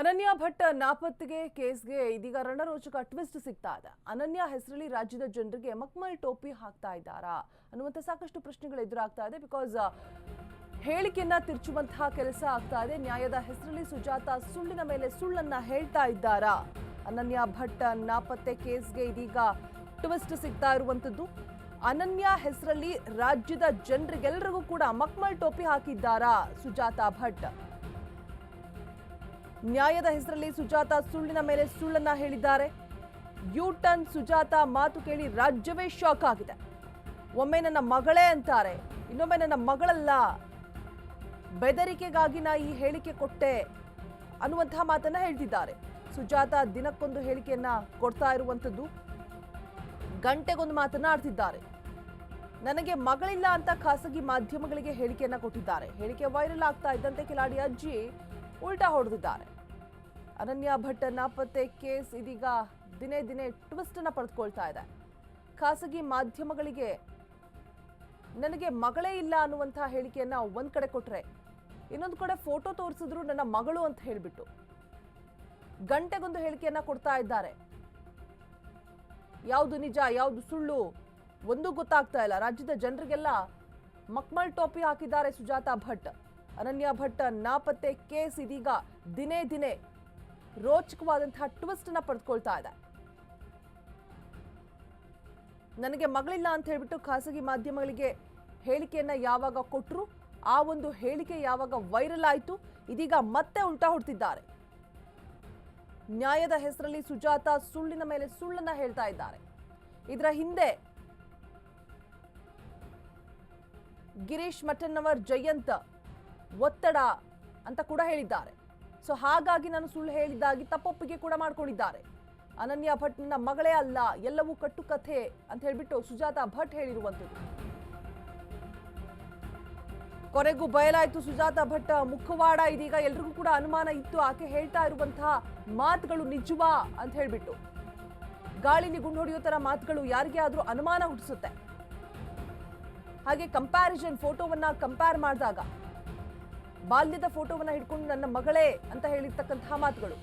ಅನನ್ಯ ಭಟ್ ನಾಪತ್ತೆಗೆ ಕೇಸ್ಗೆ ಇದೀಗ ರಣರೋಚಕ ಟ್ವಿಸ್ಟ್ ಸಿಗ್ತಾ ಇದೆ. ಅನನ್ಯ ಹೆಸರಲ್ಲಿ ರಾಜ್ಯದ ಜನರಿಗೆ ಮಕ್ಮಲ್ ಟೋಪಿ ಹಾಕ್ತಾ ಇದ್ದಾರಾ? ಅನ್ನುವಂಥ ಸಾಕಷ್ಟು ಪ್ರಶ್ನೆಗಳು ಎದುರಾಗ್ತಾ ಇದೆ. ಬಿಕಾಸ್ ಹೇಳಿಕೆಯನ್ನ ತಿರ್ಚುವಂತಹ ಕೆಲಸ ಆಗ್ತಾ ಇದೆ. ನ್ಯಾಯದ ಹೆಸರಲ್ಲಿ ಸುಜಾತ ಸುಳ್ಳಿನ ಮೇಲೆ ಸುಳ್ಳನ್ನ ಹೇಳ್ತಾ ಇದ್ದಾರಾ? ಅನನ್ಯ ಭಟ್ ನಾಪತ್ತೆ ಕೇಸ್ಗೆ ಇದೀಗ ಟ್ವಿಸ್ಟ್ ಸಿಗ್ತಾ ಇರುವಂತದ್ದು ಅನನ್ಯ ಹೆಸರಲ್ಲಿ ರಾಜ್ಯದ ಜನರಿಗೆಲ್ಲರಿಗೂ ಕೂಡ ಮಕ್ಮಲ್ ಟೋಪಿ ಹಾಕಿದ್ದಾರಾ ಸುಜಾತ ಭಟ್? ನ್ಯಾಯದ ಹೆಸರಲ್ಲಿ ಸುಜಾತ ಸುಳ್ಳಿನ ಮೇಲೆ ಸುಳ್ಳನ್ನ ಹೇಳಿದ್ದಾರೆ. ಯು ಟರ್ನ್ ಸುಜಾತ ಮಾತು ಕೇಳಿ ರಾಜ್ಯವೇ ಶಾಕ್ ಆಗಿದೆ. ಒಮ್ಮೆ ನನ್ನ ಮಗಳೇ ಅಂತಾರೆ, ಇನ್ನೊಮ್ಮೆ ನನ್ನ ಮಗಳಲ್ಲ. ಬೆದರಿಕೆಗಾಗಿ ನಾ ಈ ಹೇಳಿಕೆ ಕೊಟ್ಟೆ ಅನ್ನುವಂತಹ ಮಾತನ್ನ ಹೇಳ್ತಿದ್ದಾರೆ. ಸುಜಾತ ದಿನಕ್ಕೊಂದು ಹೇಳಿಕೆಯನ್ನ ಕೊಡ್ತಾ ಇರುವಂತದ್ದು ಗಂಟೆಗೊಂದು ಮಾತನ್ನ ಆಡ್ತಿದ್ದಾರೆ. ನನಗೆ ಮಗಳಿಲ್ಲ ಅಂತ ಖಾಸಗಿ ಮಾಧ್ಯಮಗಳಿಗೆ ಹೇಳಿಕೆಯನ್ನ ಕೊಟ್ಟಿದ್ದಾರೆ. ಹೇಳಿಕೆ ವೈರಲ್ ಆಗ್ತಾ ಇದ್ದಂತೆ ಕಿಲಾಡಿ ಅಜ್ಜಿ ಉಲ್ಟಾ ಹೊಡೆದಿದ್ದಾರೆ. ಅನನ್ಯ ಭಟ್ ನಾಪತ್ತೆ ಕೇಸ್ ಇದೀಗ ದಿನೇ ದಿನೇ ಟ್ವಿಸ್ಟ್ ಅನ್ನ ಪಡೆದುಕೊಳ್ತಾ ಇದೆ. ಖಾಸಗಿ ಮಾಧ್ಯಮಗಳಿಗೆ ನನಗೆ ಮಗಳೇ ಇಲ್ಲ ಅನ್ನುವಂತಹ ಹೇಳಿಕೆಯನ್ನ ಒಂದ್ ಕಡೆ ಕೊಟ್ರೆ, ಇನ್ನೊಂದು ಕಡೆ ಫೋಟೋ ತೋರಿಸಿದ್ರು ನನ್ನ ಮಗಳು ಅಂತ ಹೇಳಿಬಿಟ್ಟು ಗಂಟೆಗೊಂದು ಹೇಳಿಕೆಯನ್ನ ಕೊಡ್ತಾ ಇದ್ದಾರೆ. ಯಾವುದು ನಿಜ, ಯಾವುದು ಸುಳ್ಳು, ಒಂದೂ ಗೊತ್ತಾಗ್ತಾ ಇಲ್ಲ. ರಾಜ್ಯದ ಜನರಿಗೆಲ್ಲ ಮಕ್ಮಲ್ ಟೋಪಿ ಹಾಕಿದ್ದಾರೆ ಸುಜಾತಾ ಭಟ್. ಅನನ್ಯ ಭಟ್ ನಾಪತ್ತೆ ಕೇಸ್ ಇದೀಗ ದಿನೇ ದಿನೇ ರೋಚಕವಾದಂತಹ ಟ್ವಿಸ್ಟ್ ಅನ್ನ ಪಡೆದುಕೊಳ್ತಾ ಇದೆ. ನನಗೆ ಮಗಳಿಲ್ಲ ಅಂತ ಹೇಳ್ಬಿಟ್ಟು ಖಾಸಗಿ ಮಾಧ್ಯಮಗಳಿಗೆ ಹೇಳಿಕೆಯನ್ನ ಯಾವಾಗ ಕೊಟ್ಟರು ಆ ಒಂದು ಹೇಳಿಕೆ ಯಾವಾಗ ವೈರಲ್ ಆಯಿತು, ಇದೀಗ ಮತ್ತೆ ಉಲ್ಟಾ ಹೊಡ್ತಿದ್ದಾರೆ. ನ್ಯಾಯದ ಹೆಸರಲ್ಲಿ ಸುಜಾತ ಸುಳ್ಳಿನ ಮೇಲೆ ಸುಳ್ಳನ್ನ ಹೇಳ್ತಾ ಇದ್ದಾರೆ. ಇದರ ಹಿಂದೆ ಗಿರೀಶ್ ಮಠನ್ನವರ್ ಜಯಂತ್ ಒತ್ತಡ ಅಂತ ಕೂಡ ಹೇಳಿದ್ದಾರೆ. ಸೊ ಹಾಗಾಗಿ ನಾನು ಸುಳ್ಳು ಹೇಳಿದ್ದಾಗಿ ತಪ್ಪೊಪ್ಪಿಗೆ ಕೂಡ ಮಾಡ್ಕೊಂಡಿದ್ದಾರೆ. ಅನನ್ಯ ಭಟ್ ನನ್ನ ಮಗಳೇ ಅಲ್ಲ, ಎಲ್ಲವೂ ಕಟ್ಟುಕಥೆ ಅಂತ ಹೇಳ್ಬಿಟ್ಟು ಸುಜಾತ ಭಟ್ ಹೇಳಿರುವಂಥದ್ದು. ಕೊನೆಗೂ ಬಯಲಾಯಿತು ಸುಜಾತ ಭಟ್, ಮುಖವಾಡ ಇದೀಗ ಎಲ್ರಿಗೂ ಕೂಡ ಅನುಮಾನ ಇತ್ತು, ಆಕೆ ಹೇಳ್ತಾ ಇರುವಂತಹ ಮಾತುಗಳು ನಿಜವಾ ಅಂತ ಹೇಳ್ಬಿಟ್ಟು. ಗಾಳಿಲಿ ಗುಂಡು ಹೊಡೆಯೋ ತರ ಮಾತುಗಳು ಯಾರಿಗೆ ಆದ್ರೂ ಅನುಮಾನ ಹುಟ್ಟಿಸುತ್ತೆ. ಹಾಗೆ ಕಂಪ್ಯಾರಿಸನ್ ಫೋಟೋವನ್ನ ಕಂಪೇರ್ ಮಾಡಿದಾಗ ಬಾಲ್ಯದ ಫೋಟೋವನ್ನ ಹಿಡ್ಕೊಂಡು ನನ್ನ ಮಗಳೇ ಅಂತ ಹೇಳಿರ್ತಕ್ಕಂತಹ ಮಾತುಗಳು.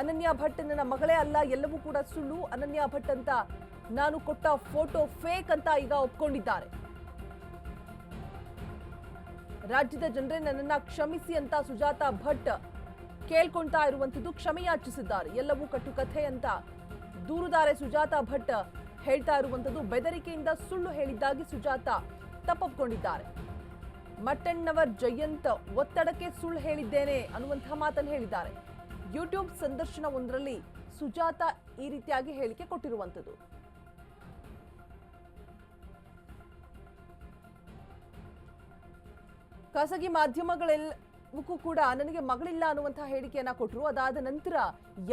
ಅನನ್ಯ ಭಟ್ ನನ್ನ ಮಗಳೇ ಅಲ್ಲ, ಎಲ್ಲವೂ ಕೂಡ ಸುಳ್ಳು. ಅನನ್ಯ ಭಟ್ ಅಂತ ನಾನು ಕೊಟ್ಟ ಫೋಟೋ ಫೇಕ್ ಅಂತ ಈಗ ಒಪ್ಕೊಂಡಿದ್ದಾರೆ. ರಾಜ್ಯದ ಜನರೇ ನನ್ನನ್ನ ಕ್ಷಮಿಸಿ ಅಂತ ಸುಜಾತ ಭಟ್ ಕೇಳ್ಕೊಳ್ತಾ ಇರುವಂತದ್ದು ಕ್ಷಮೆಯಾಚಿಸಿದ್ದಾರೆ. ಎಲ್ಲವೂ ಕಟ್ಟುಕಥೆ ಅಂತ ದೂರುದಾರೆ ಸುಜಾತ ಭಟ್ ಹೇಳ್ತಾ ಇರುವಂತದ್ದು ಬೆದರಿಕೆಯಿಂದ ಸುಳ್ಳು ಹೇಳಿದ್ದಾಗಿ ಸುಜಾತ ತಪ್ಪೊಪ್ಕೊಂಡಿದ್ದಾರೆ. ಮಟ್ಟಣ್ಣವರ್ ಜಯಂತ್ ಒತ್ತಡಕ್ಕೆ ಸುಳ್ಳು ಹೇಳಿದ್ದೇನೆ ಅನ್ನುವಂತಹ ಮಾತನ್ನು ಹೇಳಿದ್ದಾರೆ. ಯೂಟ್ಯೂಬ್ ಸಂದರ್ಶನ ಒಂದರಲ್ಲಿ ಸುಜಾತ ಈ ರೀತಿಯಾಗಿ ಹೇಳಿಕೆ ಕೊಟ್ಟಿರುವಂಥದ್ದು. ಖಾಸಗಿ ಮಾಧ್ಯಮಗಳೆಲ್ಲವಕ್ಕೂ ಕೂಡ ನನಗೆ ಮಗಳಿಲ್ಲ ಅನ್ನುವಂತಹ ಹೇಳಿಕೆಯನ್ನ ಕೊಟ್ಟರು. ಅದಾದ ನಂತರ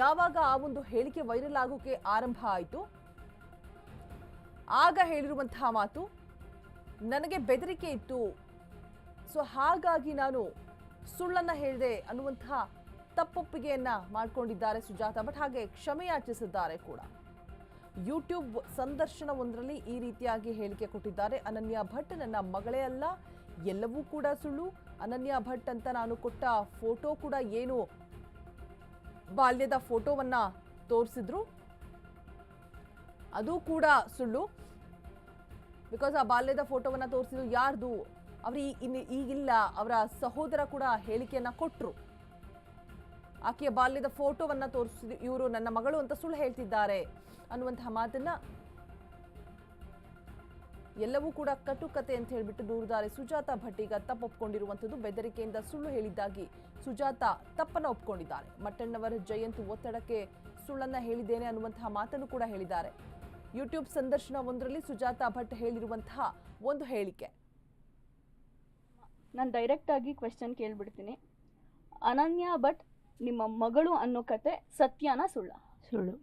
ಯಾವಾಗ ಆ ಒಂದು ಹೇಳಿಕೆ ವೈರಲ್ ಆಗೋಕೆ ಆರಂಭ ಆಯಿತು? ಆಗ ಹೇಳಿರುವಂತಹ ಮಾತು, ನನಗೆ ಬೆದರಿಕೆ ಇತ್ತು. ಸೊ ಹಾಗಾಗಿ ನಾನು ಸುಳ್ಳನ್ನ ಹೇಳಿದೆ ಅನ್ನುವಂತಹ ತಪ್ಪೊಪ್ಪಿಗೆಯನ್ನ ಮಾಡಿಕೊಂಡಿದ್ದಾರೆ ಸುಜಾತ, ಬಟ್ ಹಾಗೆ ಕ್ಷಮೆಯಾಚಿಸಿದ್ದಾರೆ ಕೂಡ. ಯೂಟ್ಯೂಬ್ ಸಂದರ್ಶನ ಒಂದರಲ್ಲಿ ಈ ರೀತಿಯಾಗಿ ಹೇಳಿಕೆ ಕೊಟ್ಟಿದ್ದಾರೆ. ಅನನ್ಯ ಭಟ್ ನನ್ನ ಮಗಳೇ ಅಲ್ಲ, ಎಲ್ಲವೂ ಕೂಡ ಸುಳ್ಳು. ಅನನ್ಯ ಭಟ್ ಅಂತ ನಾನು ಕೊಟ್ಟ ಫೋಟೋ ಕೂಡ ಏನು ಬಾಲ್ಯದ ಫೋಟೋವನ್ನ ತೋರಿಸಿದ್ರು. ಅದು ಕೂಡ ಸುಳ್ಳು. ಬಿಕಾಸ್ ಆ ಬಾಲ್ಯದ ಫೋಟೋವನ್ನ ತೋರಿಸಿದ್ರು ಯಾರ್ದು? ಅವ್ರು ಇನ್ನು ಈಗಿಲ್ಲ ಅವರ ಸಹೋದರ ಕೂಡ ಹೇಳಿಕೆಯನ್ನ ಕೊಟ್ಟರು ಆಕೆಯ ಬಾಲ್ಯದ ಫೋಟೋವನ್ನ ತೋರಿಸಿದ ಇವರು ನನ್ನ ಮಗಳು ಅಂತ ಸುಳ್ಳು ಹೇಳ್ತಿದ್ದಾರೆ ಅನ್ನುವಂತಹ ಮಾತನ್ನ ಎಲ್ಲವೂ ಕೂಡ ಕಟುಕತೆ ಅಂತ ಹೇಳಿಬಿಟ್ಟು ದೂರದಾರೆ ಸುಜಾತ ಭಟ್ ಈಗ ತಪ್ಪೊಪ್ಕೊಂಡಿರುವಂಥದ್ದು ಬೆದರಿಕೆಯಿಂದ ಸುಳ್ಳು ಹೇಳಿದ್ದಾಗಿ ಸುಜಾತ ತಪ್ಪನ್ನು ಒಪ್ಕೊಂಡಿದ್ದಾರೆ. ಮಟ್ಟಣ್ಣವರ ಜಯಂತ್ ಒತ್ತಡಕ್ಕೆ ಸುಳ್ಳನ್ನ ಹೇಳಿದ್ದೇನೆ ಅನ್ನುವಂತಹ ಮಾತನ್ನು ಕೂಡ ಹೇಳಿದ್ದಾರೆ. ಯೂಟ್ಯೂಬ್ ಸಂದರ್ಶನ ಒಂದರಲ್ಲಿ ಸುಜಾತ ಭಟ್ ಹೇಳಿರುವಂತಹ ಒಂದು ಹೇಳಿಕೆ. ನಾನು ಡೈರೆಕ್ಟಾಗಿ ಕ್ವೆಶನ್ ಕೇಳಿಬಿಡ್ತೀನಿ. ಅನನ್ಯ ಭಟ್ ನಿಮ್ಮ ಮಗಳು ಅನ್ನೋ ಕತೆ ಸತ್ಯನ ಸುಳ್ಳ? ಸುಳ್ಳು.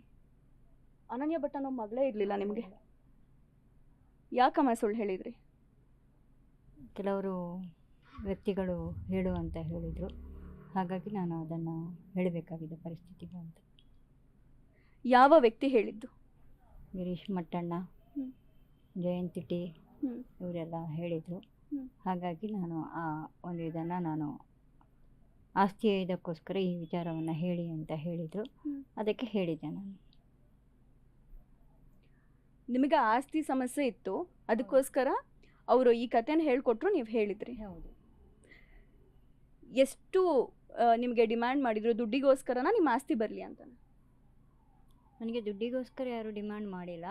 ಅನನ್ಯ ಭಟ್ ಅನ್ನೋ ಮಗಳೇ ಇರಲಿಲ್ಲ ನಿಮಗೆ? ಯಾಕಮ್ಮ ಸುಳ್ಳು ಹೇಳಿದ್ರಿ? ಕೆಲವರು ವ್ಯಕ್ತಿಗಳು ಹೇಳು ಅಂತ ಹೇಳಿದರು. ಹಾಗಾಗಿ ನಾನು ಅದನ್ನು ಹೇಳಬೇಕಾಗಿದೆ ಪರಿಸ್ಥಿತಿ ಬಂತ ಯಾವ ವ್ಯಕ್ತಿ ಹೇಳಿದ್ದು? ಗಿರೀಶ್ ಮಟ್ಟಣ್ಣ ಜಯಂತಿಟಿ ಜಯಂತಿ ಟಿ ಇವರೆಲ್ಲ ಹೇಳಿದರು. ಹಾಗಾಗಿ ನಾನು ಆ ಒಂದು ಇದನ್ನು ನಾನು ಆಸ್ತಿ ಇದಕ್ಕೋಸ್ಕರ ಈ ವಿಚಾರವನ್ನು ಹೇಳಿ ಅಂತ ಹೇಳಿದರು. ಅದಕ್ಕೆ ಹೇಳಿದೆ ನಾನು. ನಿಮಗೆ ಆಸ್ತಿ ಸಮಸ್ಯೆ ಇತ್ತು ಅದಕ್ಕೋಸ್ಕರ ಅವರು ಈ ಕಥೆನ ಹೇಳ್ಕೊಟ್ರು ನೀವು ಹೇಳಿದ್ರಿ. ಹೌದು. ಎಷ್ಟು ನಿಮಗೆ ಡಿಮ್ಯಾಂಡ್ ಮಾಡಿದ್ರು ದುಡ್ಡಿಗೋಸ್ಕರನ ನಿಮ್ಮ ಆಸ್ತಿ ಬರಲಿ ಅಂತ? ನನಗೆ ದುಡ್ಡಿಗೋಸ್ಕರ ಯಾರು ಡಿಮ್ಯಾಂಡ್ ಮಾಡಿಲ್ಲ.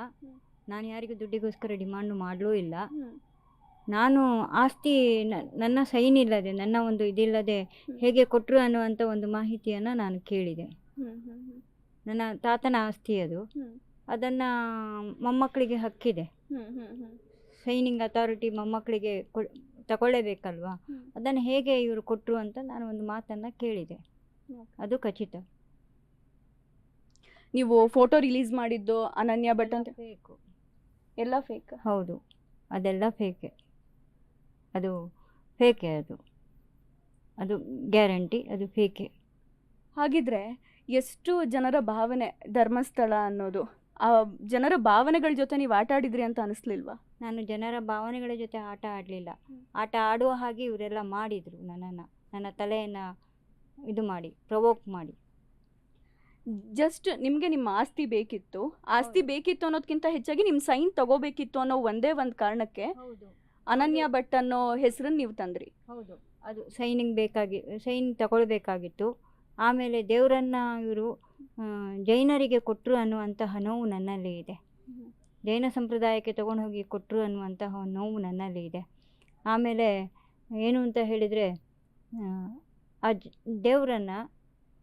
ನಾನು ಯಾರಿಗೂ ದುಡ್ಡಿಗೋಸ್ಕರ ಡಿಮ್ಯಾಂಡ್ ಮಾಡಲೂ ಇಲ್ಲ. ನಾನು ಆಸ್ತಿ ನನ್ನ ಸೈನ್ ಇಲ್ಲದೆ ನನ್ನ ಒಂದು ಇದಿಲ್ಲದೆ ಹೇಗೆ ಕೊಟ್ಟರು ಅನ್ನುವಂಥ ಒಂದು ಮಾಹಿತಿಯನ್ನು ನಾನು ಕೇಳಿದೆ. ನನ್ನ ತಾತನ ಆಸ್ತಿ ಅದು. ಅದನ್ನು ಮೊಮ್ಮಕ್ಕಳಿಗೆ ಹಕ್ಕಿದೆ. ಸೈನಿಂಗ್ ಅಥಾರಿಟಿ ಮೊಮ್ಮಕ್ಕಳಿಗೆ ಕೊ ತಗೊಳ್ಳೇಬೇಕಲ್ವಾ. ಅದನ್ನು ಹೇಗೆ ಇವರು ಕೊಟ್ಟರು ಅಂತ ನಾನು ಒಂದು ಮಾತನ್ನು ಕೇಳಿದೆ. ಅದು ಖಚಿತ. ನೀವು ಫೋಟೋ ರಿಲೀಸ್ ಮಾಡಿದ್ದು ಅನನ್ಯ ಭಟ್ ಅಂತ? ಫೇಕು ಎಲ್ಲ ಫೇಕ್ ಹೌದು. ಅದೆಲ್ಲ ಫೇಕೆ ಅದು ಫೇಕೆ ಅದು. ಅದು ಗ್ಯಾರಂಟಿ ಅದು ಫೇಕೆ ಹಾಗಿದ್ರೆ ಎಷ್ಟು ಜನರ ಭಾವನೆ ಧರ್ಮಸ್ಥಳ ಅನ್ನೋದು ಆ ಜನರ ಭಾವನೆಗಳ ಜೊತೆ ನೀವು ಆಟ ಆಡಿದ್ರಿ ಅಂತ ಅನಿಸ್ಲಿಲ್ವಾ? ನಾನು ಜನರ ಭಾವನೆಗಳ ಜೊತೆ ಆಟ ಆಡಲಿಲ್ಲ. ಆಟ ಆಡುವ ಹಾಗೆ ಇವರೆಲ್ಲ ಮಾಡಿದರು ನನ್ನನ್ನು ನನ್ನ ತಲೆಯನ್ನು ಇದು ಮಾಡಿ ಪ್ರವೋಕ್ ಮಾಡಿ. ಜಸ್ಟ್ ನಿಮಗೆ ನಿಮ್ಮ ಆಸ್ತಿ ಬೇಕಿತ್ತು. ಆಸ್ತಿ ಬೇಕಿತ್ತು ಅನ್ನೋದಕ್ಕಿಂತ ಹೆಚ್ಚಾಗಿ ನಿಮ್ಮ ಸೈನ್ ತಗೋಬೇಕಿತ್ತು ಅನ್ನೋ ಒಂದೇ ಒಂದು ಕಾರಣಕ್ಕೆ ಹೌದು. ಅನನ್ಯ ಭಟ್ ಅನ್ನೋ ಹೆಸರನ್ನ ನೀವು ತಂದ್ರಿ. ಹೌದು. ಅದು ಸೈನಿಂಗ್ ಬೇಕಾಗಿ, ಸೈನ್ ತಗೊಳ್ಬೇಕಾಗಿತ್ತು. ಆಮೇಲೆ ದೇವರನ್ನು ಇವರು ಜೈನರಿಗೆ ಕೊಟ್ಟರು ಅನ್ನುವಂತಹ ನೋವು ನನ್ನಲ್ಲಿ ಇದೆ. ಜೈನ ಸಂಪ್ರದಾಯಕ್ಕೆ ತಗೊಂಡು ಹೋಗಿ ಕೊಟ್ಟರು ಅನ್ನುವಂತಹ ನೋವು ನನ್ನಲ್ಲಿ ಇದೆ. ಆಮೇಲೆ ಏನು ಅಂತ ಹೇಳಿದರೆ, ಆ ದೇವರನ್ನು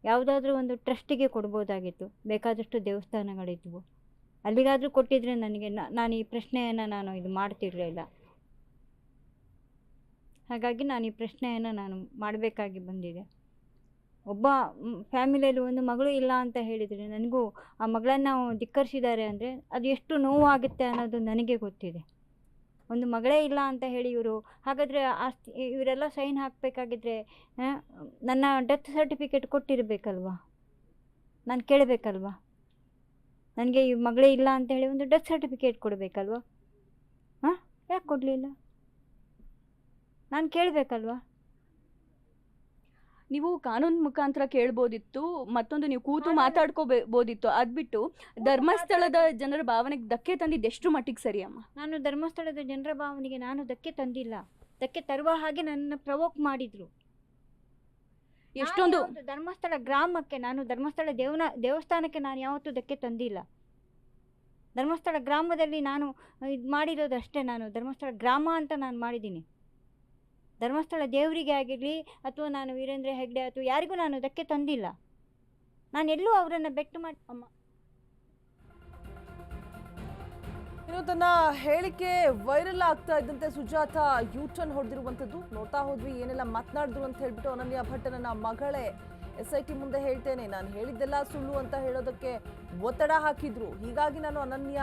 ಯಾವುದಾದ್ರೂ ಒಂದು ಟ್ರಸ್ಟಿಗೆ ಕೊಡ್ಬೋದಾಗಿತ್ತು. ಬೇಕಾದಷ್ಟು ದೇವಸ್ಥಾನಗಳಿದ್ವು. ಅಲ್ಲಿಗಾದರೂ ಕೊಟ್ಟಿದ್ರೆ ನನಗೆ ನಾನು ಈ ಪ್ರಶ್ನೆಯನ್ನು ನಾನು ಇದು ಮಾಡ್ತಿರಲಿಲ್ಲ. ಹಾಗಾಗಿ ನಾನು ಈ ಪ್ರಶ್ನೆಯನ್ನು ನಾನು ಮಾಡಬೇಕಾಗಿ ಬಂದಿದೆ. ಒಬ್ಬ ಫ್ಯಾಮಿಲಿಯಲ್ಲಿ ಒಂದು ಮಗಳು ಇಲ್ಲ ಅಂತ ಹೇಳಿದರೆ ನನಗೂ ಆ ಮಗಳನ್ನು ಧಿಕ್ಕರಿಸಿದ್ದಾರೆ ಅಂದರೆ ಅದು ಎಷ್ಟು ನೋವಾಗುತ್ತೆ ಅನ್ನೋದು ನನಗೆ ಗೊತ್ತಿದೆ. ಒಂದು ಮಗಳೇ ಇಲ್ಲ ಅಂತ ಹೇಳಿ ಇವರು ಹಾಗಾದರೆ ಆಸ್ತಿ ಇವರೆಲ್ಲ ಸೈನ್ ಹಾಕಬೇಕಾಗಿದ್ರೆ ನನ್ನ ಡೆತ್ ಸರ್ಟಿಫಿಕೇಟ್ ಕೊಟ್ಟಿರಬೇಕಲ್ವಾ? ನಾನು ಕೇಳಬೇಕಲ್ವಾ? ನನಗೆ ಈ ಮಗಳೇ ಇಲ್ಲ ಅಂತ ಹೇಳಿ ಒಂದು ಡೆತ್ ಸರ್ಟಿಫಿಕೇಟ್ ಕೊಡಬೇಕಲ್ವಾ? ಹಾಂ? ಯಾಕೆ ಕೊಡಲಿಲ್ಲ? ನಾನು ಕೇಳಬೇಕಲ್ವಾ? ನೀವು ಕಾನೂನು ಮುಖಾಂತರ ಕೇಳ್ಬೋದಿತ್ತು ಮತ್ತೊಂದು ನೀವು ಕೂತು ಮಾತಾಡ್ಕೋಬೋದಿತ್ತು ಅದ್ಬಿಟ್ಟು ಧರ್ಮಸ್ಥಳದ ಜನರ ಭಾವನೆಗೆ ಧಕ್ಕೆ ತಂದಿದ್ದು ಎಷ್ಟು ಮಟ್ಟಿಗೆ ಸರಿ ಅಮ್ಮ? ನಾನು ಧರ್ಮಸ್ಥಳದ ಜನರ ಭಾವನೆಗೆ ನಾನು ಧಕ್ಕೆ ತಂದಿಲ್ಲ. ಧಕ್ಕೆ ತರುವ ಹಾಗೆ ನನ್ನ ಪ್ರವೋಕ್ ಮಾಡಿದ್ರು. ಎಷ್ಟೊಂದು ಧರ್ಮಸ್ಥಳ ಗ್ರಾಮಕ್ಕೆ ನಾನು ಧರ್ಮಸ್ಥಳ ದೇವನ ದೇವಸ್ಥಾನಕ್ಕೆ ನಾನು ಯಾವತ್ತೂ ಧಕ್ಕೆ ತಂದಿಲ್ಲ. ಧರ್ಮಸ್ಥಳ ಗ್ರಾಮದಲ್ಲಿ ನಾನು ಇದು ಮಾಡಿರೋದು ಅಷ್ಟೇ ನಾನು ಧರ್ಮಸ್ಥಳ ಗ್ರಾಮ ಅಂತ ನಾನು ಮಾಡಿದ್ದೀನಿ. ಧರ್ಮಸ್ಥಳ ದೇವರಿಗೆ ಆಗಿರಲಿ ಅಥವಾ ನಾನು ವೀರೇಂದ್ರ ಹೆಗ್ಡೆ ಅಥವಾ ಯಾರಿಗೂ ನಾನು ಅದಕ್ಕೆ ತಂದಿಲ್ಲ. ನಾನು ಎಲ್ಲೂ ಅವರನ್ನು ಬೆಟ್ಟು ಮಾಡಿ ಅಮ್ಮ. ಇನ್ನು ತನ್ನ ಹೇಳಿಕೆ ವೈರಲ್ ಆಗ್ತಾ ಇದ್ದಂತೆ ಸುಜಾತ ಯೂ ಟರ್ನ್ ಹೊಡೆದಿರುವಂಥದ್ದು. ನೋಡ್ತಾ ಹೋದ್ವಿ, ಏನೆಲ್ಲ ಮಾತನಾಡಿದ್ರು ಅಂತ ಹೇಳ್ಬಿಟ್ಟು ಅನನ್ಯ ಭಟ್ ನನ್ನ ಮಗಳೇ ಎಸ್ ಐ ಟಿ ಮುಂದೆ ಹೇಳ್ತೇನೆ. ನಾನು ಹೇಳಿದ್ದೆಲ್ಲ ಸುಳ್ಳು ಅಂತ ಹೇಳೋದಕ್ಕೆ ಒತ್ತಡ ಹಾಕಿದ್ರು. ಹೀಗಾಗಿ ನಾನು ಅನನ್ಯ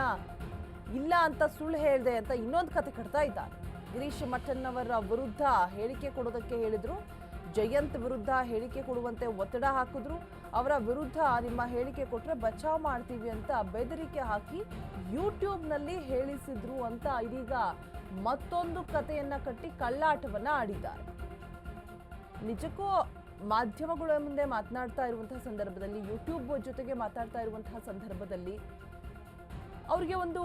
ಇಲ್ಲ ಅಂತ ಸುಳ್ಳು ಹೇಳಿದೆ ಅಂತ ಇನ್ನೊಂದು ಕತೆ ಕಟ್ತಾ ಇದ್ದಾರೆ ಗಿರೀಶ್ ಮಠನ್ನವರ ವಿರುದ್ಧ ಹೇಳಿಕೆ ಕೊಡೋದಕ್ಕೆ ಹೇಳಿದ್ರು. ಜಯಂತ್ ವಿರುದ್ಧ ಹೇಳಿಕೆ ಕೊಡುವಂತೆ ಒತ್ತಡ ಹಾಕಿದ್ರು. ಅವರ ವಿರುದ್ಧ ನಿಮ್ಮ ಹೇಳಿಕೆ ಕೊಟ್ಟರೆ ಬಚಾವ್ ಮಾಡ್ತೀವಿ ಅಂತ ಬೆದರಿಕೆ ಹಾಕಿ ಯೂಟ್ಯೂಬ್ನಲ್ಲಿ ಹೇಳಿಸಿದ್ರು ಅಂತ ಇದೀಗ ಮತ್ತೊಂದು ಕಥೆಯನ್ನ ಕಟ್ಟಿ ಕಳ್ಳಾಟವನ್ನ ಆಡಿದ್ದಾರೆ. ನಿಜಕ್ಕೂ ಮಾಧ್ಯಮಗಳ ಮುಂದೆ ಮಾತನಾಡ್ತಾ ಇರುವಂತಹ ಸಂದರ್ಭದಲ್ಲಿ, ಯೂಟ್ಯೂಬ್ ಜೊತೆಗೆ ಮಾತಾಡ್ತಾ ಇರುವಂತಹ ಸಂದರ್ಭದಲ್ಲಿ ಅವ್ರಿಗೆ ಒಂದು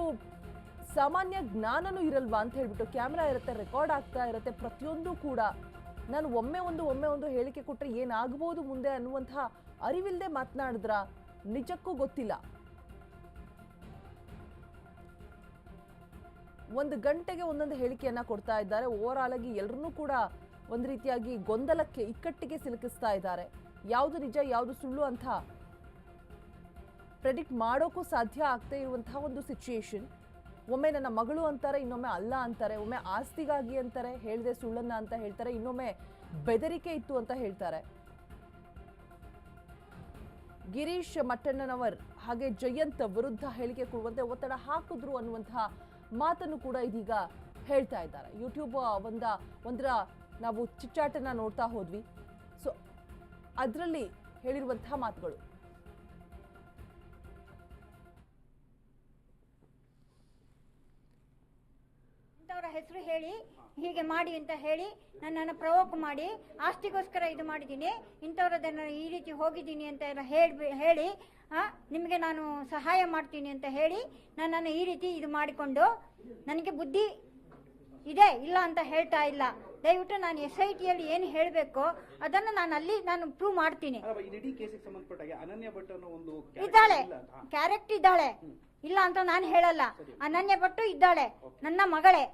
ಸಾಮಾನ್ಯ ಜ್ಞಾನನೂ ಇರಲ್ವಾ ಅಂತ ಹೇಳ್ಬಿಟ್ಟು ಕ್ಯಾಮ್ರಾ ಇರುತ್ತೆ, ರೆಕಾರ್ಡ್ ಆಗ್ತಾ ಇರುತ್ತೆ, ಪ್ರತಿಯೊಂದು ಕೂಡ. ನಾನು ಒಮ್ಮೆ ಒಂದು ಒಮ್ಮೆ ಒಂದು ಹೇಳಿಕೆ ಕೊಟ್ಟರೆ ಏನಾಗ್ಬೋದು ಮುಂದೆ ಅನ್ನುವಂತಹ ಅರಿವಿಲ್ಲದೆ ಮಾತನಾಡಿದ್ರ? ನಿಜಕ್ಕೂ ಗೊತ್ತಿಲ್ಲ. ಒಂದು ಗಂಟೆಗೆ ಒಂದೊಂದು ಹೇಳಿಕೆಯನ್ನ ಕೊಡ್ತಾ ಇದ್ದಾರೆ. ಓವರ್ ಆಲ್ ಆಗಿ ಎಲ್ಲರನ್ನೂ ಕೂಡ ಒಂದು ರೀತಿಯಾಗಿ ಗೊಂದಲಕ್ಕೆ, ಇಕ್ಕಟ್ಟಿಗೆ ಸಿಲುಕಿಸ್ತಾ ಇದ್ದಾರೆ. ಯಾವುದು ನಿಜ, ಯಾವುದು ಸುಳ್ಳು ಅಂತ ಪ್ರೆಡಿಕ್ಟ್ ಮಾಡೋಕ್ಕೂ ಸಾಧ್ಯ ಆಗ್ತಾ ಇರುವಂತಹ ಒಂದು ಸಿಚುಯೇಷನ್ ಒಮ್ಮೆ ನನ್ನ ಮಗಳು ಅಂತಾರೆ, ಇನ್ನೊಮ್ಮೆ ಅಲ್ಲ ಅಂತಾರೆ, ಒಮ್ಮೆ ಆಸ್ತಿಗಾಗಿ ಅಂತಾರೆ, ಹೇಳ್ದೆ ಸುಳ್ಳನ್ನ ಅಂತ ಹೇಳ್ತಾರೆ, ಇನ್ನೊಮ್ಮೆ ಬೆದರಿಕೆ ಇತ್ತು ಅಂತ ಹೇಳ್ತಾರೆ. ಗಿರೀಶ್ ಮಟ್ಟಣ್ಣನವರ್ ಹಾಗೆ ಜಯಂತ್ ವಿರುದ್ಧ ಹೇಳಿಕೆ ಕೊಡುವಂತೆ ಒತ್ತಡ ಹಾಕಿದ್ರು ಅನ್ನುವಂತಹ ಮಾತನ್ನು ಕೂಡ ಇದೀಗ ಹೇಳ್ತಾ ಇದ್ದಾರೆ. ಯೂಟ್ಯೂಬ್ ಒಂದ, ಒಂದರ ನಾವು ಚಿಚ್ಚಾಟನ ನೋಡ್ತಾ ಹೋದ್ವಿ. ಸೊ ಅದರಲ್ಲಿ ಹೇಳಿರುವಂತಹ ಮಾತುಗಳು. ಹೆಸರು ಹೇಳಿ, ಹೀಗೆ ಮಾಡಿ ಅಂತ ಹೇಳಿ ನನ್ನನ್ನು ಪ್ರವೋಕ್ ಮಾಡಿ, ಆಸ್ತಿಗೋಸ್ಕರ ಇದು ಮಾಡಿದ್ದೀನಿ. ಇಂಥವ್ರದನ್ನು ಈ ರೀತಿ ಹೋಗಿದ್ದೀನಿ ಅಂತ ಎಲ್ಲ ಹೇಳಿ ಹೇಳಿ ನಿಮಗೆ ನಾನು ಸಹಾಯ ಮಾಡ್ತೀನಿ ಅಂತ ಹೇಳಿ ನನ್ನನ್ನು ಈ ರೀತಿ ಇದು ಮಾಡಿಕೊಂಡು ನನಗೆ ಬುದ್ಧಿ ಇದೆ, ಇಲ್ಲ ಅಂತ ಹೇಳ್ತಾ ಇಲ್ಲ. ದಯವಿಟ್ಟು ನಾನು ಎಸ್ ಐ ಟಿಯಲ್ಲಿ ಏನು ಹೇಳಬೇಕು ಅದನ್ನು ನಾನು ಅಲ್ಲಿ ನಾನು ಪ್ರೂವ್ ಮಾಡ್ತೀನಿ. ಇದ್ದಾಳೆ. ಕ್ಯಾರೆಕ್ಟ್ ಇದ್ದಾಳೆ. ಇಲ್ಲ ಅಂತ ನಾನು ಹೇಳಲ್ಲ. ಅನನ್ಯ ಭಟ್ಟು ಇದ್ದಾಳೆ. ನನ್ನ ಮಗಳೇ.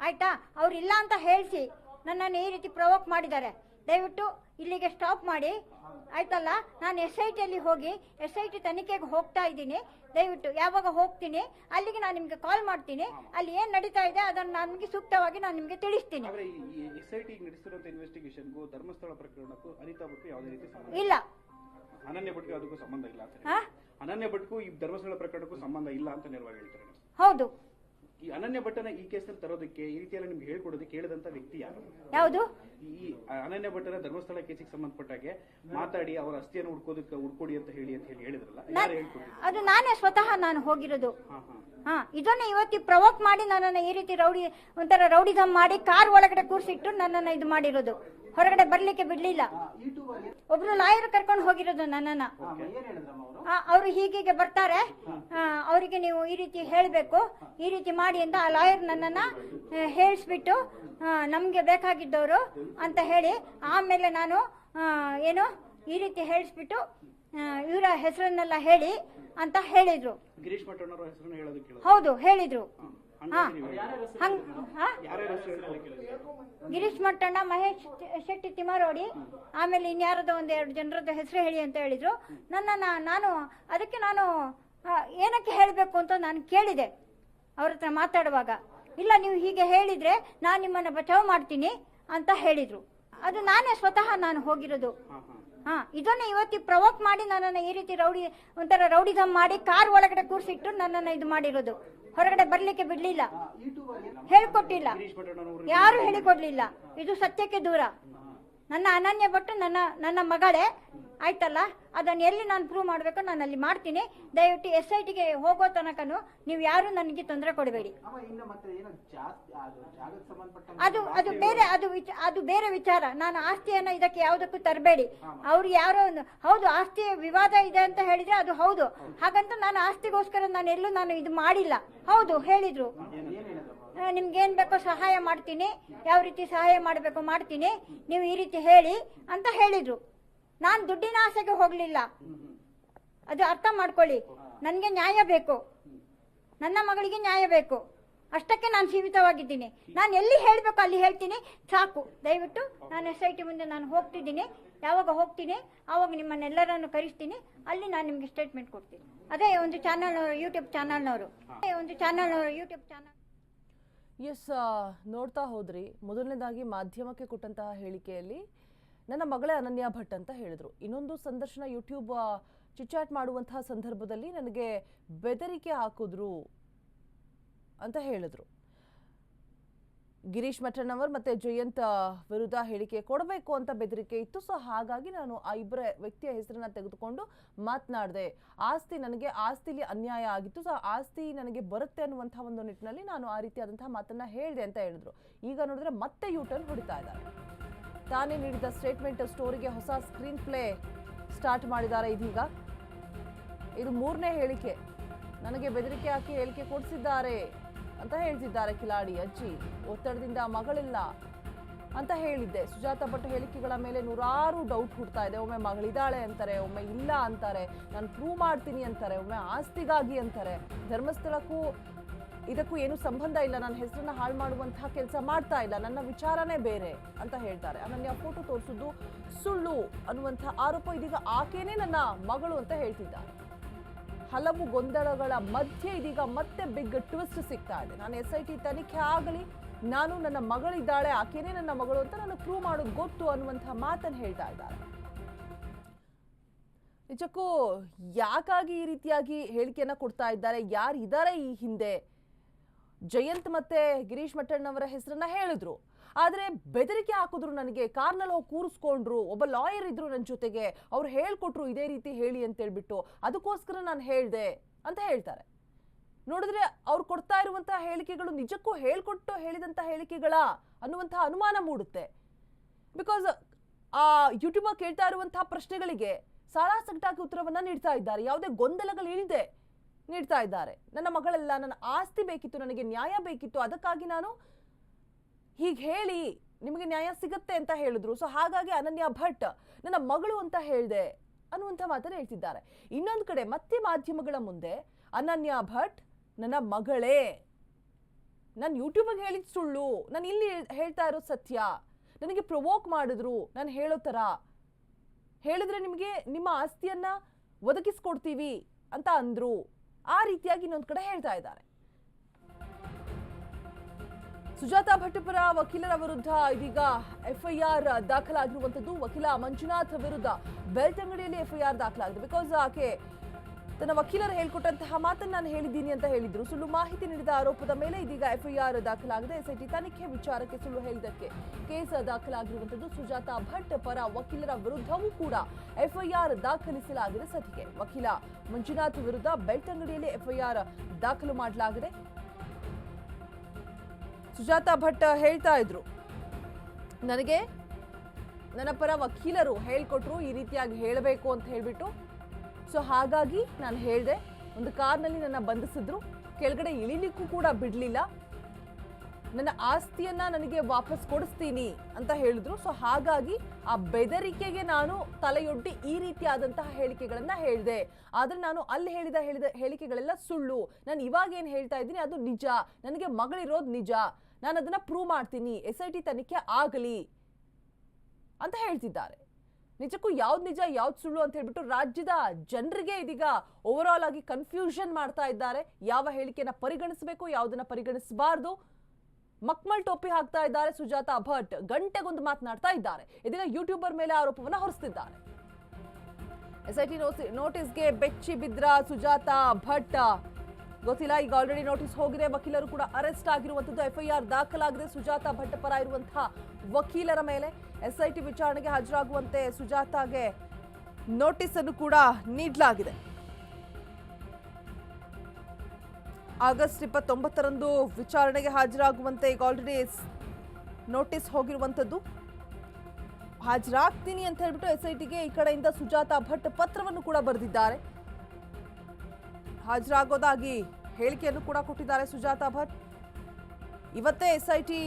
ಆಯ್ತಾ? ಅವ್ರು ಇಲ್ಲ ಅಂತ ಹೇಳಿಸಿ ನನ್ನನ್ನು ಈ ರೀತಿ ಪ್ರವೋಕ್ ಮಾಡಿದ್ದಾರೆ. ದಯವಿಟ್ಟು ಇಲ್ಲಿಗೆ ಸ್ಟಾಪ್ ಮಾಡಿ. ಆಯ್ತಲ್ಲ? ನಾನು ಎಸ್ ಐ ಟಿಯಲ್ಲಿ ಹೋಗಿ ಎಸ್ ಐ ಟಿ ತನಿಖೆಗೆ ಹೋಗ್ತಾ ಇದ್ದೀನಿ. ದಯವಿಟ್ಟು ಯಾವಾಗ ಹೋಗ್ತೀನಿ ಅಲ್ಲಿಗೆ ನಾನು ನಿಮಗೆ ಕಾಲ್ ಮಾಡ್ತೀನಿ. ಅಲ್ಲಿ ಏನು ನಡೀತಾ ಇದೆ ಅದನ್ನು ನನಗೆ ನಿಮಗೆ ಸೂಕ್ತವಾಗಿ ನಾನು ನಿಮಗೆ ತಿಳಿಸ್ತೀನಿ. ಆದ್ರೆ ಈ ನಡೆಸಿರುವಂತ ಇನ್ವೆಸ್ಟಿಗೇಷನ್ಗೂ ಧರ್ಮಸ್ಥಳ ಪ್ರಕರಣಕ್ಕೂ ಅನಿತಾ ಭಟ್ಗೂ ಯಾವುದೇ ರೀತಿ ಸಂಬಂಧ ಇಲ್ಲ. ಅನನ್ಯ ಭಟ್ಗೆ ಅದಕ್ಕೂ ಸಂಬಂಧ ಇಲ್ಲ ಅಂತ ಹಾ? ಅನನ್ಯ ಭಟ್ಗೂ ಈ ಧರ್ಮಸ್ಥಳ ಪ್ರಕರಣಕ್ಕೂ ಸಂಬಂಧ ಇಲ್ಲ ಅಂತ ನೇರವಾಗಿ ಹೇಳ್ತಾರೆ. ಹೌದು. ಈ ಅನನ್ಯ ಭಟ್ಟನ ಈ ಕೇಸಲ್ಲಿ ತರೋದಕ್ಕೆ ಈ ರೀತಿಯಲ್ಲಿ ನಿಮ್ಗೆ ಹೇಳ್ಕೊಡೋದಕ್ಕೆ ಕೇಳಿದಂತ ವ್ಯಕ್ತಿ ಯಾರು? ಯಾವುದು? ಈ ಅನನ್ಯ ಭಟ್ಟನ ಧರ್ಮಸ್ಥಳ ಕೇಸಿಗೆ ಸಂಬಂಧಪಟ್ಟಾಗೆ ಮಾತಾಡಿ ಅವರ ಅಸ್ಥಿಯನ್ನು ಹುಡ್ಕೋದಕ್ಕೆ ಹುಡ್ಕೊಡಿ ಅಂತ ಹೇಳಿ ಅಂತ ಹೇಳಿ ಹೇಳಿದ್ರಲ್ಲ ಯಾರು ಹೇಳ್ಕೊಟ್ಟಿದ್ರು ಅದು ನಾನೇ ಸ್ವತಃ ನಾನು ಹೋಗಿರೋದು. ಹಾ ಹಾ. ಹಾ ಇದನ್ನ ಇವತ್ತಿ ಪ್ರವೋಕ್ ಮಾಡಿ ನನ್ನನ್ನು ಈ ರೀತಿ ರೌಡಿ ಒಂಥರ ರೌಡಿಸಮ್ ಮಾಡಿ ಕಾರ್ ಒಳಗಡೆ ಕೂರಿಸಿಟ್ಟು ನನ್ನನ್ನು ಇದು ಮಾಡಿರೋದು. ಹೊರಗಡೆ ಬರ್ಲಿಕ್ಕೆ ಬಿಡ್ಲಿಲ್ಲ. ಒಬ್ರು ಲಾಯರ್ ಕರ್ಕೊಂಡು ಹೋಗಿರೋದು ನನ್ನನ್ನ. ಅವರು? ಹೀಗೀಗೆ ಬರ್ತಾರೆ. ಅವರಿಗೆ ನೀವು ಈ ರೀತಿ ಹೇಳಬೇಕು. ಈ ರೀತಿ ಮಾಡಿ ಅಂತ ಆ ಲಾಯರ್ ನನ್ನನ್ನು ಹೇಳಿಸ್ಬಿಟ್ಟು ನಮಗೆ ಬೇಕಾಗಿದ್ದವರು ಅಂತ ಹೇಳಿ ಆಮೇಲೆ ನಾನು ಏನು ಈ ರೀತಿ ಹೇಳಿಸ್ಬಿಟ್ಟು ಇವರ ಹೆಸರನ್ನೆಲ್ಲ ಹೇಳಿ ಅಂತ ಹೇಳಿದ್ರು. ಹೌದು ಹೇಳಿದ್ರು. ಗಿರೀಶ್ ಮಟ್ಟಣ್ಣ ಮಹೇಶ್ ಶೆಟ್ಟಿ ತಿಮಾರೋಡಿ ಆಮೇಲೆ ಇನ್ಯಾರದೋ ಒಂದು ಎರಡು ಜನರದ್ದು ಹೆಸರು ಹೇಳಿ ಅಂತ ಹೇಳಿದ್ರು. ನನ್ನ ನಾನು ಅದಕ್ಕೆ ನಾನು ಏನಕ್ಕೆ ಹೇಳಬೇಕು ಅಂತ ನಾನು ಕೇಳಿದೆ. ಅವ್ರ ಹತ್ರ ಮಾತಾಡುವಾಗ ಇಲ್ಲ ನೀವು ಹೀಗೆ ಹೇಳಿದ್ರೆ ನಾನು ನಿಮ್ಮನ್ನು ಬಚಾವ್ ಮಾಡ್ತೀನಿ ಅಂತ ಹೇಳಿದ್ರು. ಅದು ನಾನೇ ಸ್ವತಃ ನಾನು ಹೋಗಿರೋದು. ಹಾ ಇದನ್ನ ಇವತ್ತಿ ಪ್ರವೋಕ್ ಮಾಡಿ ನನ್ನನ್ನು ಈ ರೀತಿ ರೌಡಿ ಒಂಥರ ರೌಡಿಸಮ್ ಮಾಡಿ ಕಾರ್ ಒಳಗಡೆ ಕೂರಿಸಿಟ್ಟು ನನ್ನನ್ನು ಇದು ಮಾಡಿರೋದು. ಹೊರಗಡೆ ಬರ್ಲಿಕ್ಕೆ ಬಿಡ್ಲಿಲ್ಲ. ಹೇಳ್ಕೊಟ್ಟಿಲ್ಲ. ಯಾರು ಹೇಳಿಕೊಡ್ಲಿಲ್ಲ. ಇದು ಸತ್ಯಕ್ಕೆ ದೂರ. ನನ್ನ ಅನನ್ಯ ಭಟ್ಟು ನನ್ನ ನನ್ನ ಮಗಳೇ. ಆಯ್ತಲ್ಲ? ಅದನ್ನು ಎಲ್ಲಿ ನಾನು ಪ್ರೂವ್ ಮಾಡಬೇಕು ನಾನು ಅಲ್ಲಿ ಮಾಡ್ತೀನಿ. ದಯವಿಟ್ಟು ಎಸ್ ಐ ಟಿಗೆ ಹೋಗೋ ತನಕನು ನೀವು ಯಾರು ನನಗೆ ತೊಂದರೆ ಕೊಡಬೇಡಿ. ಅದು ಅದು ಬೇರೆ ಅದು ಅದು ಬೇರೆ ವಿಚಾರ. ನಾನು ಆಸ್ತಿಯನ್ನು ಇದಕ್ಕೆ ಯಾವುದಕ್ಕೂ ತರಬೇಡಿ. ಅವ್ರು ಯಾರೋ ಒಂದು ಹೌದು ಆಸ್ತಿ ವಿವಾದ ಇದೆ ಅಂತ ಹೇಳಿದ್ರೆ ಅದು ಹೌದು. ಹಾಗಂತ ನಾನು ಆಸ್ತಿಗೋಸ್ಕರ ನಾನು ಎಲ್ಲೂ ನಾನು ಇದು ಮಾಡಿಲ್ಲ. ಹೌದು ಹೇಳಿದ್ರು. ನಿಮ್ಗೆ ಏನ್ ಬೇಕೋ ಸಹಾಯ ಮಾಡ್ತೀನಿ. ಯಾವ ರೀತಿ ಸಹಾಯ ಮಾಡಬೇಕು ಮಾಡ್ತೀನಿ. ನೀವು ಈ ರೀತಿ ಹೇಳಿ ಅಂತ ಹೇಳಿದ್ರು. ನಾನು ದುಡ್ಡಿನ ಆಸೆಗೆ ಹೋಗಲಿಲ್ಲ. ಅದು ಅರ್ಥ ಮಾಡ್ಕೊಳ್ಳಿ. ನನಗೆ ನ್ಯಾಯ ಬೇಕು. ನನ್ನ ಮಗಳಿಗೆ ನ್ಯಾಯ ಬೇಕು. ಅಷ್ಟಕ್ಕೆ ನಾನು ಸೀಮಿತವಾಗಿದ್ದೀನಿ. ನಾನು ಎಲ್ಲಿ ಹೇಳಬೇಕು ಅಲ್ಲಿ ಹೇಳ್ತೀನಿ. ಸಾಕು. ದಯವಿಟ್ಟು ನಾನು ಎಸ್ ಐ ಟಿ ಮುಂದೆ ನಾನು ಹೋಗ್ತಿದ್ದೀನಿ. ಯಾವಾಗ ಹೋಗ್ತೀನಿ, ಆವಾಗ ನಿಮ್ಮನ್ನೆಲ್ಲರನ್ನು ಕರೆಸ್ತೀನಿ. ಅಲ್ಲಿ ನಾನು ನಿಮಗೆ ಸ್ಟೇಟ್ಮೆಂಟ್ ಕೊಡ್ತೀನಿ. ಅದೇ ಒಂದು ಚಾನಲ್ನವರು ಯೂಟ್ಯೂಬ್ ಚಾನಲ್ನವರು ಒಂದು ಚಾನಲ್ನವರು ಯೂಟ್ಯೂಬ್ ಚಾನಲ್ ಎಸ್ ನೋಡ್ತಾ ಹೋದ್ರಿ. ಮೊದಲನೇದಾಗಿ ಮಾಧ್ಯಮಕ್ಕೆ ಕೊಟ್ಟಂತಹ ಹೇಳಿಕೆಯಲ್ಲಿ ನನ್ನ ಮಗಳೇ ಅನನ್ಯ ಭಟ್ ಅಂತ ಹೇಳಿದ್ರು. ಇನ್ನೊಂದು ಸಂದರ್ಶನ ಯೂಟ್ಯೂಬ್ ಚಿಚಾಟ್ ಮಾಡುವಂತಹ ಸಂದರ್ಭದಲ್ಲಿ ನನಗೆ ಬೆದರಿಕೆ ಹಾಕಿದ್ರು ಅಂತ ಹೇಳಿದ್ರು. ಗಿರೀಶ್ ಮಠಣ್ಣವರ್ ಮತ್ತೆ ಜಯಂತ್ ವಿರುದ್ಧ ಹೇಳಿಕೆ ಕೊಡಬೇಕು ಅಂತ ಬೆದರಿಕೆ ಇತ್ತು. ಸೊ ಹಾಗಾಗಿ ನಾನು ಆ ಇಬ್ಬರ ವ್ಯಕ್ತಿಯ ಹೆಸರನ್ನ ತೆಗೆದುಕೊಂಡು ಮಾತನಾಡಿದೆ. ಆಸ್ತಿ ನನಗೆ, ಆಸ್ತಿಲಿ ಅನ್ಯಾಯ ಆಗಿತ್ತು. ಸೊ ಆಸ್ತಿ ನನಗೆ ಬರುತ್ತೆ ಅನ್ನುವಂಥ ಒಂದು ನಿಟ್ಟಿನಲ್ಲಿ ನಾನು ಆ ರೀತಿಯಾದಂತಹ ಮಾತನ್ನ ಹೇಳಿದೆ ಅಂತ ಹೇಳಿದ್ರು. ಈಗ ನೋಡಿದ್ರೆ ಮತ್ತೆ ಯೂಟರ್ನ್ ಹೊಡಿತಾ ಇದ್ದಾರೆ. ತಾನೇ ನೀಡಿದ ಸ್ಟೇಟ್ಮೆಂಟ್ ಸ್ಟೋರಿಗೆ ಹೊಸ ಸ್ಕ್ರೀನ್ ಪ್ಲೇ ಸ್ಟಾರ್ಟ್ ಮಾಡಿದ್ದಾರೆ ಇದೀಗ. ಇದು ಮೂರನೇ ಹೇಳಿಕೆ. ನನಗೆ ಬೆದರಿಕೆ ಹಾಕಿ ಹೇಳಿಕೆ ಕೊಡಿಸಿದ್ದಾರೆ ಅಂತ ಹೇಳ್ತಿದ್ದಾರೆ ಕಿಲಾಡಿ ಅಜ್ಜಿ. ಒತ್ತಡದಿಂದ ಮಗಳಿಲ್ಲ ಅಂತ ಹೇಳಿದ್ದೆ. ಸುಜಾತ ಭಟ್ ಹೇಳಿಕೆಗಳ ಮೇಲೆ ನೂರಾರು ಡೌಟ್ ಹುಡ್ತಾ ಇದೆ. ಒಮ್ಮೆ ಮಗಳಿದ್ದಾಳೆ ಅಂತಾರೆ, ಒಮ್ಮೆ ಇಲ್ಲ ಅಂತಾರೆ. ನಾನು ಪ್ರೂವ್ ಮಾಡ್ತೀನಿ ಅಂತಾರೆ, ಒಮ್ಮೆ ಆಸ್ತಿಗಾಗಿ ಅಂತಾರೆ. ಧರ್ಮಸ್ಥಳಕ್ಕೂ ಇದಕ್ಕೂ ಏನು ಸಂಬಂಧ ಇಲ್ಲ. ನನ್ನ ಹೆಸರನ್ನ ಹಾಳು ಮಾಡುವಂತಹ ಕೆಲಸ ಮಾಡ್ತಾ ಇಲ್ಲ. ನನ್ನ ವಿಚಾರನೇ ಬೇರೆ ಅಂತ ಹೇಳ್ತಾರೆ. ಅನನ್ಯ ಫೋಟೋ ತೋರಿಸಿದ್ದು ಸುಳ್ಳು ಅನ್ನುವಂಥ ಆರೋಪ ಇದೀಗ ಆಕೆನೇ ನನ್ನ ಮಗಳು ಅಂತ ಹೇಳ್ತಿದ್ದಾರೆ. ಹಲವು ಗೊಂದಲಗಳ ಮಧ್ಯೆ ಇದೀಗ ಮತ್ತೆ ಬಿಗ್ ಟ್ವಿಸ್ಟ್ ಸಿಗ್ತಾ ಇದೆ. ನಾನು ಎಸ್ ಐ ಟಿ ತನಿಖೆ ಆಗಲಿ, ನಾನು ನನ್ನ ಮಗಳಿದ್ದಾಳೆ, ಆಕೆನೇ ನನ್ನ ಮಗಳು ಅಂತ ನಾನು ಪ್ರೂವ್ ಮಾಡೋದು ಗೊತ್ತು ಅನ್ನುವಂಥ ಮಾತನ್ನು ಹೇಳ್ತಾ ಇದ್ದಾರೆ. ನಿಜಕ್ಕೂ ಯಾಕಾಗಿ ಈ ರೀತಿಯಾಗಿ ಹೇಳಿಕೆಯನ್ನ ಕೊಡ್ತಾ ಇದ್ದಾರೆ? ಯಾರು ಇದ್ದಾರೆ ಈ ಹಿಂದೆ? ಜಯಂತ್ ಮತ್ತೆ ಗಿರೀಶ್ ಮಠಣ್ಣವರ ಹೆಸರನ್ನ ಹೇಳಿದ್ರು. ಆದರೆ ಬೆದರಿಕೆ ಹಾಕಿದ್ರು ನನಗೆ ಕಾರ್ನಲ್ಲಿ ಹೋಗಿ ಕೂರಿಸ್ಕೊಂಡ್ರು, ಒಬ್ಬ ಲಾಯರ್ ಇದ್ರು ನನ್ನ ಜೊತೆಗೆ, ಅವ್ರು ಹೇಳ್ಕೊಟ್ರು ಇದೇ ರೀತಿ ಹೇಳಿ ಅಂತ ಹೇಳ್ಬಿಟ್ಟು ಅದಕ್ಕೋಸ್ಕರ ನಾನು ಹೇಳ್ದೆ ಅಂತ ಹೇಳ್ತಾರೆ. ನೋಡಿದ್ರೆ ಅವ್ರು ಕೊಡ್ತಾ ಇರುವಂತಹ ಹೇಳಿಕೆಗಳು ನಿಜಕ್ಕೂ ಹೇಳ್ಕೊಟ್ಟು ಹೇಳಿದಂತ ಹೇಳಿಕೆಗಳ ಅನ್ನುವಂತಹ ಅನುಮಾನ ಮೂಡುತ್ತೆ. ಬಿಕಾಸ್ ಆ ಯೂಟ್ಯೂಬರ್ ಕೇಳ್ತಾ ಇರುವಂತಹ ಪ್ರಶ್ನೆಗಳಿಗೆ ಸಾರಾಸಗಟಾಗಿ ಉತ್ತರವನ್ನ ನೀಡ್ತಾ ಇದ್ದಾರೆ. ಯಾವುದೇ ಗೊಂದಲಗಳು ಇಳಿದೆ ನೀಡ್ತಾ ಇದ್ದಾರೆ. ನನ್ನ ಮಗಳೆಲ್ಲ ನನ್ನ ಆಸ್ತಿ ಬೇಕಿತ್ತು, ನನಗೆ ನ್ಯಾಯ ಬೇಕಿತ್ತು, ಅದಕ್ಕಾಗಿ ನಾನು ಹೀಗೆ ಹೇಳಿ ನಿಮಗೆ ನ್ಯಾಯ ಸಿಗುತ್ತೆ ಅಂತ ಹೇಳಿದ್ರು. ಸೊ ಹಾಗಾಗಿ ಅನನ್ಯ ಭಟ್ ನನ್ನ ಮಗಳು ಅಂತ ಹೇಳಿದೆ ಅನ್ನುವಂಥ ಮಾತನ್ನು ಹೇಳ್ತಿದ್ದಾರೆ. ಇನ್ನೊಂದು ಕಡೆ ಮತ್ತೆ ಮಾಧ್ಯಮಗಳ ಮುಂದೆ ಅನನ್ಯ ಭಟ್ ನನ್ನ ಮಗಳೇ, ನಾನು ಯೂಟ್ಯೂಬಿಗೆ ಹೇಳಿದ ಸುಳ್ಳು, ನಾನು ಇಲ್ಲಿ ಹೇಳ್ತಾ ಇರೋದು ಸತ್ಯ, ನನಗೆ ಪ್ರೊವೋಕ್ ಮಾಡಿದ್ರು, ನಾನು ಹೇಳೋ ಥರ ಹೇಳಿದ್ರೆ ನಿಮಗೆ ನಿಮ್ಮ ಆಸ್ತಿಯನ್ನು ಒದಗಿಸ್ಕೊಡ್ತೀವಿ ಅಂತ ಅಂದ್ರು. ಆ ರೀತಿಯಾಗಿ ಇನ್ನೊಂದು ಕಡೆ ಹೇಳ್ತಾ ಇದ್ದಾರೆ. ಸುಜಾತಾ ಭಟ್ಟಪರ ವಕೀಲರ ವಿರುದ್ಧ ಇದೀಗ ಎಫ್ಐಆರ್ ದಾಖಲಾಗಿರುವಂತದ್ದು ವಕೀಲ ಮಂಜುನಾಥ್ ವಿರುದ್ಧ ಬೆಳ್ತಂಗಡಿಯಲ್ಲಿ ಎಫ್ಐಆರ್ ದಾಖಲಾಗಿದೆ. ಬಿಕಾಸ್ ಆಕೆ ತನ್ನ ವಕೀಲರು ಹೇಳ್ಕೊಟ್ಟಂತಹ ಮಾತನ್ನು ನಾನು ಹೇಳಿದ್ದೀನಿ ಅಂತ ಹೇಳಿದ್ರು. ಸುಳ್ಳು ಮಾಹಿತಿ ನೀಡಿದ ಆರೋಪದ ಮೇಲೆ ಇದೀಗ ಎಫ್ಐಆರ್ ದಾಖಲಾಗಿದೆ. ಎಸ್ಐಟಿ ತನಿಖೆ ವಿಚಾರಕ್ಕೆ ಸುಳ್ಳು ಹೇಳಿದ್ದಕ್ಕೆ ಕೇಸ್ ದಾಖಲಾಗಿರುವಂತದ್ದು ಸುಜಾತಾ ಭಟ್ ಪರ ವಕೀಲರ ವಿರುದ್ಧವೂ ಕೂಡ ಎಫ್ಐಆರ್ ದಾಖಲಿಸಲಾಗಿದೆ ಸದ್ಯಕ್ಕೆ. ವಕೀಲ ಮಂಜುನಾಥ್ ವಿರುದ್ಧ ಬೆಳ್ತಂಗಡಿಯಲ್ಲಿ ಎಫ್ಐಆರ್ ದಾಖಲು ಮಾಡಲಾಗಿದೆ. ಸುಜಾತಾ ಭಟ್ ಹೇಳ್ತಾ ಇದ್ರು. ನನಗೆ ನನ್ನ ಪರ ವಕೀಲರು ಹೇಳ್ಕೊಟ್ರು, ಈ ರೀತಿಯಾಗಿ ಹೇಳಬೇಕು ಅಂತ ಹೇಳ್ಬಿಟ್ಟು ಸೊ ಹಾಗಾಗಿ ನಾನು ಹೇಳಿದೆ, ಒಂದು ಕಾರ್ನಲ್ಲಿ ನನ್ನ ಬಂಧಿಸಿದ್ರು, ಕೆಳಗಡೆ ಇಳಿಲಿಕ್ಕೂ ಕೂಡ ಬಿಡಲಿಲ್ಲ. ನನ್ನ ಆಸ್ತಿಯನ್ನ ನನಗೆ ವಾಪಸ್ ಕೊಡಿಸ್ತೀನಿ ಅಂತ ಹೇಳಿದ್ರು. ಸೊ ಹಾಗಾಗಿ ಆ ಬೆದರಿಕೆಗೆ ನಾನು ತಲೆಯೊಡ್ಡಿ ಈ ರೀತಿಯಾದಂತಹ ಹೇಳಿಕೆಗಳನ್ನು ಹೇಳಿದೆ. ಆದ್ರೆ ನಾನು ಅಲ್ಲಿ ಹೇಳಿದ ಹೇಳಿದ ಹೇಳಿಕೆಗಳೆಲ್ಲ ಸುಳ್ಳು. ನಾನು ಇವಾಗ ಏನು ಹೇಳ್ತಾ ಇದ್ದೀನಿ, ಅದು ನಿಜ. ನನಗೆ ಮಗಳಿರೋದು ನಿಜ. ನಾನು ಅದನ್ನ ಪ್ರೂವ್ ಮಾಡ್ತೀನಿ. ಎಸ್ ಐ ಟಿ ತನಿಖೆ ಆಗಲಿ ಅಂತ ಹೇಳ್ತಿದ್ದಾರೆ. ನಿಜಕ್ಕೂ ಯಾವ್ದು ನಿಜ, ಯಾವ್ದು ಸುಳ್ಳು ಅಂತ ಹೇಳ್ಬಿಟ್ಟು ರಾಜ್ಯದ ಜನರಿಗೆ ಇದೀಗ ಓವರ್ ಆಲ್ ಆಗಿ ಕನ್ಫ್ಯೂಷನ್ ಮಾಡ್ತಾ ಇದ್ದಾರೆ. ಯಾವ ಹೇಳಿಕೆನ ಪರಿಗಣಿಸಬೇಕು, ಯಾವುದನ್ನ ಪರಿಗಣಿಸಬಾರ್ದು? ಮಕ್ಮಲ್ ಟೋಪಿ ಹಾಕ್ತಾ ಇದ್ದಾರೆ ಸುಜಾತಾ ಭಟ್. ಗಂಟೆಗೊಂದು ಮಾತನಾಡ್ತಾ ಇದ್ದಾರೆ. ಇದೀಗ ಯೂಟ್ಯೂಬರ್ ಮೇಲೆ ಆರೋಪವನ್ನು ಹೊರಿಸ್ತಿದ್ದಾರೆ. ಎಸ್ಐಟಿ ನೋಟಿಸ್ಗೆ ಬೆಚ್ಚಿ ಬಿದ್ರ ಸುಜಾತಾ ಭಟ್. ಗೊತ್ತಿಲ್ಲ, ಈಗ ಆಲ್ರೆಡಿ ನೋಟಿಸ್ ಹೋಗಿದೆ. ವಕೀಲರು ಕೂಡ ಅರೆಸ್ಟ್ ಆಗಿರುವಂತದ್ದು ಎಫ್ಐಆರ್ ದಾಖಲಾಗಿದೆ. ಸುಜಾತಾ ಭಟ್ ಪರ ಇರುವಂತಹ ವಕೀಲರ ಮೇಲೆ ಎಸ್ಐಟಿ ವಿಚಾರಣೆಗೆ ಹಾಜರಾಗುವಂತೆ ಸುಜಾತಾಗೆ ನೋಟಿಸ್ ಅನ್ನು ಕೂಡ ನೀಡಲಾಗಿದೆ. ಆಗಸ್ಟ್ ಇಪ್ಪತ್ತೊಂಬತ್ತರಂದು ವಿಚಾರಣೆಗೆ ಹಾಜರಾಗುವಂತೆ ಈಗ ಆಲ್ರೆಡಿ ನೋಟಿಸ್ ಹೋಗಿರುವಂಥದ್ದು. ಹಾಜರಾಗ್ತೀನಿ ಅಂತ ಹೇಳ್ಬಿಟ್ಟು ಎಸ್ ಐ ಈ ಕಡೆಯಿಂದ ಸುಜಾತಾ ಭಟ್ ಪತ್ರವನ್ನು ಕೂಡ ಬರೆದಿದ್ದಾರೆ. ಹಾಜರಾಗೋದಾಗಿ ಹೇಳಿಕೆಯನ್ನು ಕೂಡ ಕೊಟ್ಟಿದ್ದಾರೆ ಸುಜಾತಾ ಭಟ್. ಇವತ್ತೇ ಎಸ್ ಐ ಟಿ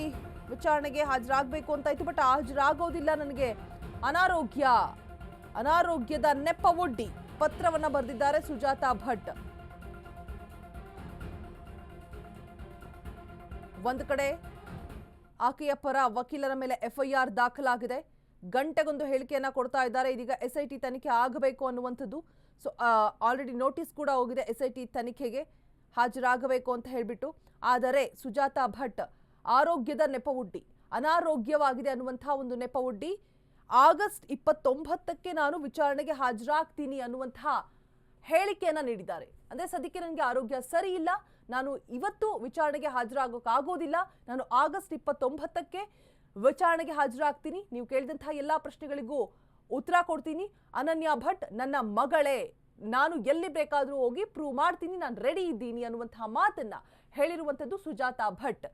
ವಿಚಾರಣೆಗೆ ಹಾಜರಾಗಬೇಕು ಅಂತ ಇತ್ತು, ಬಟ್ ಹಾಜರಾಗೋದಿಲ್ಲ ನನಗೆ. ಅನಾರೋಗ್ಯ, ಅನಾರೋಗ್ಯದ ನೆಪ ಒಡ್ಡಿ ಪತ್ರವನ್ನು ಬರೆದಿದ್ದಾರೆ ಸುಜಾತಾ ಭಟ್. ಒಂದು ಕಡೆ ಆಕೆಯ ಪರ ವಕೀಲರ ಮೇಲೆ ಎಫ್ಐಆರ್ ದಾಖಲಾಗಿದೆ. ಗಂಟೆಗೊಂದು ಹೇಳಿಕೆಯನ್ನ ಕೊಡ್ತಾ ಇದ್ದಾರೆ, ಇದೀಗ ಎಸ್ಐಟಿ ತನಿಖೆ ಆಗಬೇಕು ಅನ್ನುವಂಥದ್ದು ಸೊ ಆಲ್ರೆಡಿ ನೋಟಿಸ್ ಕೂಡ ಹೋಗಿದೆ ಎಸ್ ಐ ಟಿ ತನಿಖೆಗೆ ಹಾಜರಾಗಬೇಕು ಅಂತ ಹೇಳಿಬಿಟ್ಟು. ಆದರೆ ಸುಜಾತಾ ಭಟ್ ಆರೋಗ್ಯದ ನೆಪವುಡ್ಡಿ, ಅನಾರೋಗ್ಯವಾಗಿದೆ ಅನ್ನುವಂಥ ಒಂದು ನೆಪವುಡ್ಡಿ. ಆಗಸ್ಟ್ ಇಪ್ಪತ್ತೊಂಬತ್ತಕ್ಕೆ ನಾನು ವಿಚಾರಣೆಗೆ ಹಾಜರಾಗ್ತೀನಿ ಅನ್ನುವಂಥ ಹೇಳಿಕೆಯನ್ನು ನೀಡಿದ್ದಾರೆ. ಅಂದರೆ ಸದ್ಯಕ್ಕೆ ನನಗೆ ಆರೋಗ್ಯ ಸರಿ ಇಲ್ಲ. ನಾನು ಇವತ್ತು ವಿಚಾರಣೆಗೆ ಹಾಜರಾಗೋಕ್ಕಾಗೋದಿಲ್ಲ. ನಾನು ಆಗಸ್ಟ್ ಇಪ್ಪತ್ತೊಂಬತ್ತಕ್ಕೆ ವಿಚಾರಣೆಗೆ ಹಾಜರಾಗ್ತೀನಿ. ನೀವು ಕೇಳಿದಂತಹ ಎಲ್ಲ ಪ್ರಶ್ನೆಗಳಿಗೂ ಉತ್ತರ ಕೊಡ್ತೀನಿ. ಅನನ್ಯ ಭಟ್, ನನ್ನ ಮಗಳೇ, ನಾನು ಎಲ್ಲಿ ಬೇಕಾದರೂ ಹೋಗಿ ಪ್ರೂವ್ ಮಾಡ್ತೀನಿ. ನಾನು ರೆಡಿ ಇದ್ದೀನಿ ಅನ್ನುವಂತಹ ಮಾತನ್ನ ಹೇಳಿರುವಂಥದ್ದು ಸುಜಾತಾ ಭಟ್.